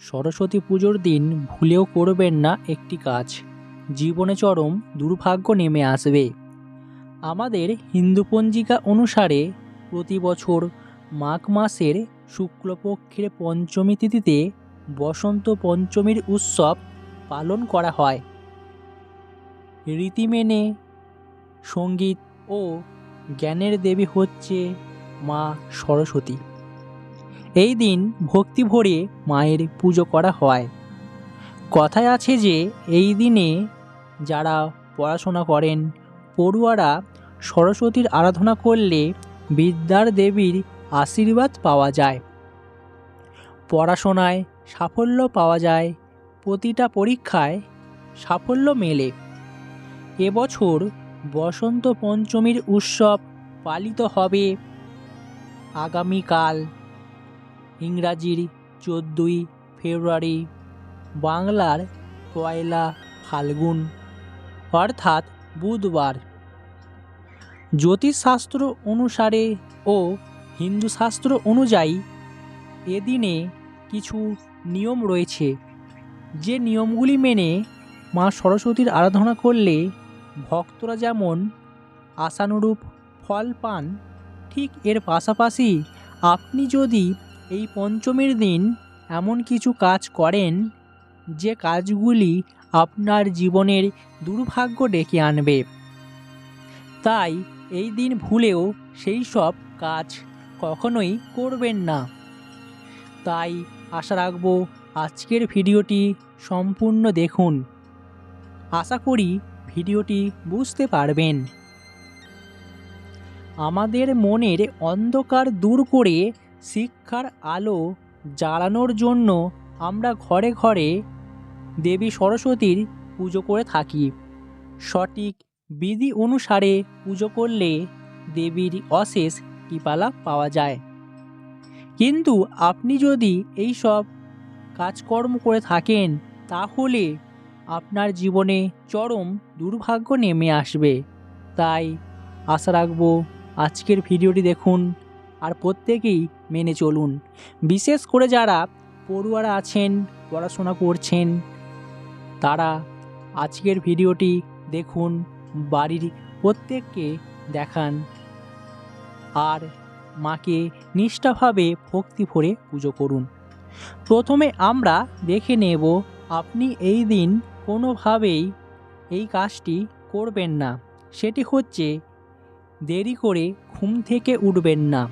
সরস্বতী পুজোর দিন ভুলেও করবেন না একটি কাজ। জীবনে চরম দুর্ভাগ্য নেমে আসবে। আমাদের হিন্দু পঞ্জিকা অনুসারে প্রতি বছর মাঘ মাসের শুক্লপক্ষের পঞ্চমী তিথিতে বসন্ত পঞ্চমীর উৎসব পালন করা হয়। রীতি মেনে সংগীত ও জ্ঞানের দেবী হচ্ছে মা সরস্বতী। এই দিন ভক্তি ভরে মায়ের পুজো করা হয়। কথায় আছে যে, এই দিনে যারা পড়াশোনা করেন, পড়ুয়ারা সরস্বতীর আরাধনা করলে বিদ্যার দেবীর আশীর্বাদ পাওয়া যায়। পড়াশোনায় সাফল্য পাওয়া যায়, প্রতিটা পরীক্ষায় সাফল্য মেলে। এবছর বসন্ত পঞ্চমীর উৎসব পালিত হবে। আগামীকাল ইংরাজির চোদ্দোই ফেব্রুয়ারি, বাংলার পয়লা ফাল্গুন, অর্থাৎ বুধবার। জ্যোতিষশাস্ত্র অনুসারে ও হিন্দু শাস্ত্র অনুযায়ী এদিনে কিছু নিয়ম রয়েছে। যে নিয়মগুলি মেনে মা সরস্বতীর আরাধনা করলে ভক্তরা যেমন আশানুরূপ ফল পান, ঠিক এর পাশাপাশি আপনি যদি এই পঞ্চমীর দিন এমন কিছু কাজ করেন যে কাজগুলি আপনার জীবনের দুর্ভাগ্য ডেকে আনবে। তাই এই দিন ভুলেও সেই সব কাজ কখনোই করবেন না। তাই আশা রাখব আজকের ভিডিওটি সম্পূর্ণ দেখুন। আশা করি ভিডিওটি বুঝতে পারবেন। আমাদের মনের অন্ধকার দূর করে শিক্ষার আলো জ্বালানোর জন্য আমরা ঘরে ঘরে দেবী সরস্বতীর পুজো করে থাকি। সঠিক বিধি অনুসারে পুজো করলে দেবীর অশেষ কৃপালাভ পাওয়া যায়। কিন্তু আপনি যদি এই সব কাজকর্ম করে থাকেন, তাহলে আপনার জীবনে চরম দুর্ভাগ্য নেমে আসবে। তাই আশা রাখব আজকের ভিডিওটি দেখুন, আর প্রত্যেকেই মেনে চলুন। বিশেষ করে যারা পড়ুয়ারা আছেন, পড়াশোনা করছেন, তারা আজকের ভিডিওটি দেখুন, বাড়ির প্রত্যেককে দেখান। আর মাকে নিষ্ঠাভাবে ভক্তি ভরে পুজো করুন। প্রথমে আমরা দেখে নেব, আপনি এই দিন কোনোভাবেই এই কাজটি করবেন না। সেটি হচ্ছে, দেরি করে ঘুম থেকে উঠবেন না।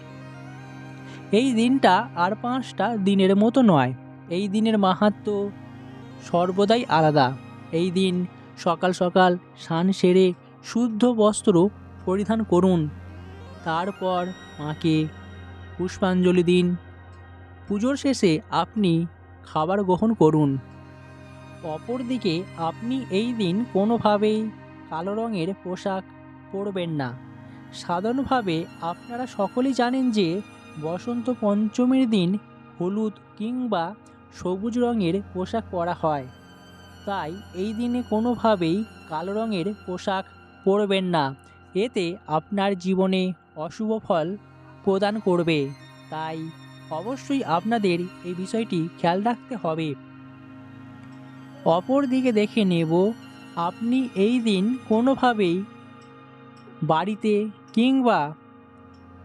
এই দিনটা আর পাঁচটা দিনের মতো নয়। এই দিনের মাহাত্ম সর্বদাই আলাদা। এই দিন সকাল সকাল স্নান সেরে শুদ্ধ বস্ত্র পরিধান করুন। তারপর মাকে পুষ্পাঞ্জলি দিন। পুজোর শেষে আপনি খাবার গ্রহণ করুন। অপরদিকে আপনি এই দিন কোনোভাবেই কালো রঙের পোশাক পরবেন না। সাধারণভাবে আপনারা সকলেই জানেন যে বসন্ত পঞ্চমীর দিন হলুদ কিংবা সবুজ রঙের পোশাক পরা হয়। তাই এই দিনে কোনোভাবেই কালো রঙের পোশাক পরবেন না। এতে আপনার জীবনে অশুভ ফল প্রদান করবে। তাই অবশ্যই আপনাদের এই বিষয়টি খেয়াল রাখতে হবে। অপর দিকে দেখে নেব, আপনি এই দিন কোনোভাবেই বাড়িতে কিংবা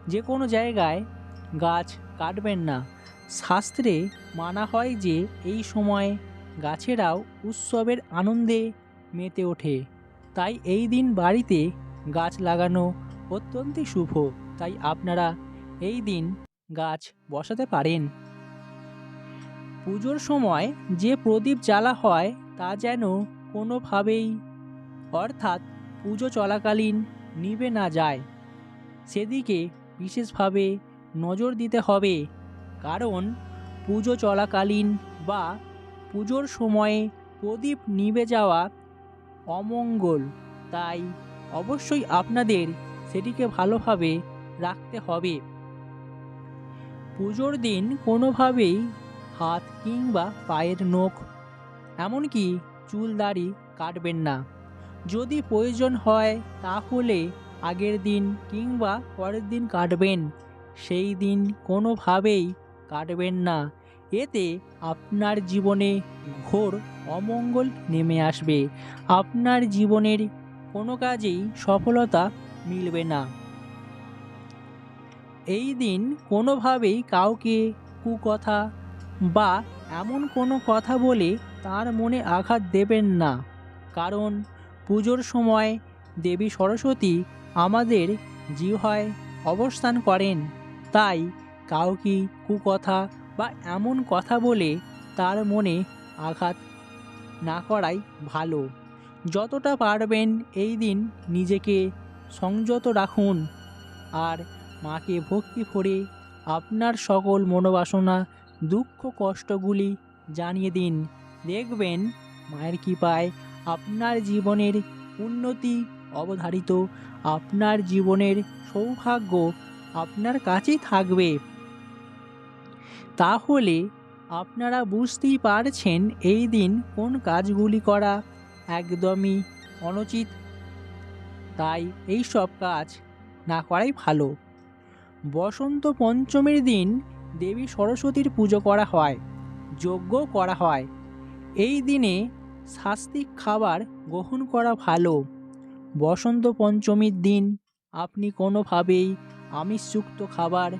যে কোনো জায়গায় গাছ কাটবেন না। শাস্ত্রে মানা হয় যে এই সময় গাছেরাও উৎসবের আনন্দে মেতে ওঠে। তাই এই দিন বাড়িতে গাছ লাগানো অত্যন্তই শুভ। তাই আপনারা এই দিন গাছ বসাতে পারেন। পুজোর সময় যে প্রদীপ জ্বালা হয় তা যেন কোনোভাবেই অর্থাৎ পুজো চলাকালীন নিবে না যায়। সেদিকে বিশেষভাবে নজর দিতে হবে। কারণ পুজো চলাকালীন বা পুজোর সময়ে প্রদীপ নিভে যাওয়া অমঙ্গল। তাই অবশ্যই আপনাদের সেটিকে ভালোভাবে রাখতে হবে। পুজোর দিন কোনোভাবেই হাত কিংবা পায়ের নখ, এমনকি চুল দাড়ি কাটবেন না। যদি প্রয়োজন হয় তাহলে আগের দিন কিংবা পরের দিন কাটবেন। সেই দিন কোনোভাবেই কাটবেন না। এতে আপনার জীবনে ঘোর অমঙ্গল নেমে আসবে। আপনার জীবনের কোনো কাজেই সফলতা মিলবে না। এই দিন কোনোভাবেই কাউকে কুকথা বা এমন কোনো কথা বলে তার মনে আঘাত দেবেন না। কারণ পুজোর সময় দেবী সরস্বতী আমাদের জিহ্বায় অবস্থান করেন। তাই কাউকে কুকথা বা এমন কথা বলে তার মনে আঘাত না করাই ভালো। যতটা পারবেন এই দিন নিজেকে সংযত রাখুন আর মাকে ভক্তি ভরে আপনার সকল মনোবাসনা, দুঃখ কষ্টগুলি জানিয়ে দিন। দেখবেন মায়ের কৃপায় আপনার জীবনের উন্নতি অবধারিত, আপনার জীবনের সৌভাগ্য আপনার কাছেই থাকবে। তাহলে আপনারা বুঝতেই পারছেন এই দিন কোন কাজগুলি করা একদমই অনুচিত। তাই এই সব কাজ না করাই ভালো। বসন্ত পঞ্চমীর দিন দেবী সরস্বতীর পুজো করা হয় যজ্ঞ করা হয়। এই দিনে শাস্তিক খাবার গ্রহণ করা ভালো। বসন্ত পঞ্চমীর দিন আপনি কোনোভাবেই আমিষযুক্ত খাবার,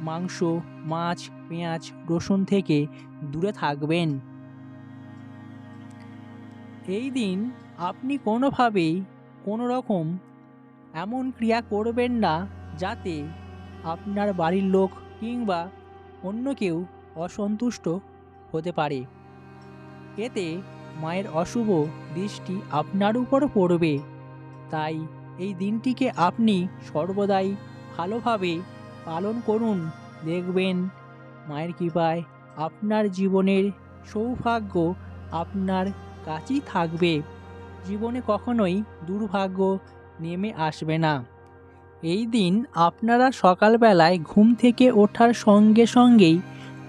মাংস, মাছ, পেঁয়াজ, রসুন থেকে দূরে থাকবেন। এই দিন আপনি কোনোভাবেই কোনো রকম এমন ক্রিয়া করবেন না যাতে আপনার বাড়ির লোক কিংবা অন্য কেউ অসন্তুষ্ট হতে পারে। এতে মায়ের অশুভ দৃষ্টি আপনার উপর পড়বে। তাই এই দিনটিকে আপনি সর্বদাই ভালোভাবে পালন করুন। দেখবেন মায়ের কৃপায় আপনার জীবনের সৌভাগ্য আপনার কাছেই থাকবে। জীবনে কখনোই দুর্ভাগ্য নেমে আসবে না। এই দিন আপনারা সকালবেলায় ঘুম থেকে ওঠার সঙ্গে সঙ্গেই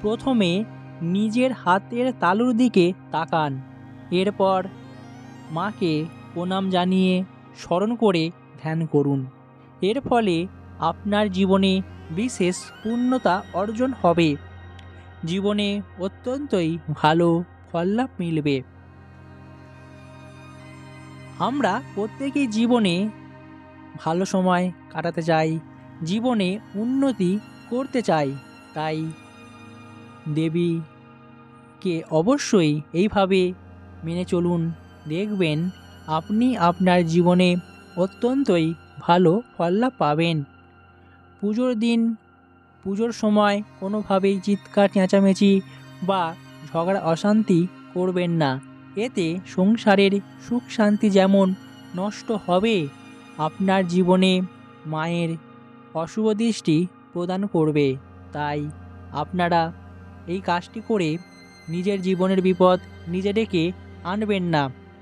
প্রথমে নিজের হাতের তালুর দিকে তাকান। এরপর মাকে প্রণাম জানিয়ে স্মরণ করে ধ্যান করুন। এর ফলে আপনার জীবনে বিশেষ পূর্ণতা অর্জন হবে। জীবনে অত্যন্তই ভালো ফললাভ মিলবে। আমরা প্রত্যেকেই জীবনে ভালো সময় কাটাতে চাই, জীবনে উন্নতি করতে চাই, তাই দেবীকে অবশ্যই এইভাবে মেনে চলুন। দেখবেন, আপনি আপনার জীবনে অত্যন্তই ভালো ফললাভ পাবেন। পুজোর দিন, পুজোর সময় কোনোভাবেই চিৎকার, চেঁচামেচি বা ঝগড়া, অশান্তি করবেন না। এতে সংসারের সুখ শান্তি যেমন নষ্ট হবে, আপনার জীবনে মায়ের অশুভ দৃষ্টি প্রদান করবে। তাই আপনারা এই কাজটি করে নিজের জীবনের বিপদ নিজে ডেকে আনবেন না।